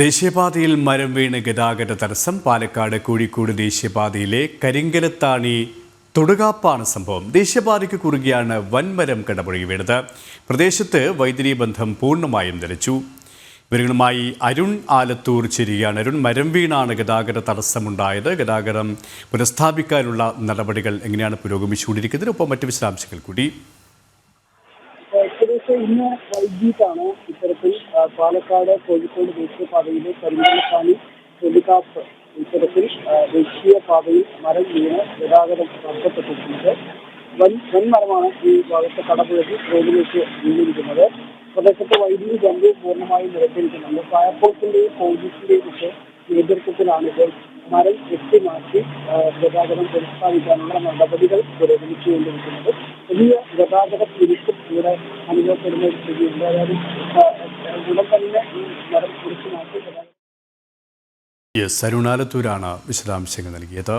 ദേശീയപാതയിൽ മരം വീണ് ഗതാഗത തടസ്സം. പാലക്കാട് കോഴിക്കോട് ദേശീയപാതയിലെ കരിങ്കലത്താണി തൊടുകാപ്പാണ് സംഭവം. ദേശീയപാതയ്ക്ക് കുറുകെയാണ് വൻമരം കടപുഴകി വീണത്. പ്രദേശത്ത് വൈദ്യുതി ബന്ധം പൂർണമായും നിലച്ചു. ഇവരുമായി അരുൺ ആലത്തൂർ ചേരുകയാണ്. അരുൺ മരം വീണാണ് ഗതാഗത തടസ്സമുണ്ടായത്. ഗതാഗതം പുനഃസ്ഥാപിക്കാനുള്ള നടപടികൾ എങ്ങനെയാണ് പുരോഗമിച്ചുകൊണ്ടിരിക്കുന്നത്? ഒപ്പം മറ്റ് വിശദാംശങ്ങൾ കൂടി. ഇന്ന് വൈകിട്ടാണ് പാലക്കാട് കോഴിക്കോട് ദേശീയപാതയിലെ കരിമലക്കാണി വെള്ളിക്കാപ്പ് ഉത്സവത്തിൽ ആ, ദേശീയപാതയിൽ മരം വീണ് ഗതാഗതം തടസ്സപ്പെട്ടിട്ടുണ്ട്. വൻ വൻമരമാണ് ഈ ഭാഗത്ത് കടപുഴകി റോഡിലേക്ക് വീണിരിക്കുന്നത്. പ്രദേശത്തെ വൈദ്യുതി ബന്ധവും പൂർണമായും നിരത്തിയിരിക്കുന്നുണ്ട് ഫയർഫോഴ്സിന്റെയും പോലീസിന്റെയും ഒക്കെ നേതൃത്വത്തിലാണ് ഇപ്പോൾ മരം വെട്ടി മാറ്റി ഗതാഗതം പുനഃസ്ഥാപിക്കാനുള്ള നടപടികൾ പുരോഗമിച്ചുകൊണ്ടിരിക്കുന്നത്. വലിയ ഗതാഗത തിരിച്ചും ഇവിടെ അനുഭവപ്പെടുന്ന ഒരു സ്ഥിതിയുണ്ട് അതായത് യെസ് അരുണാലത്തൂരാണ് വിശദാംശങ്ങൾ നൽകിയത്.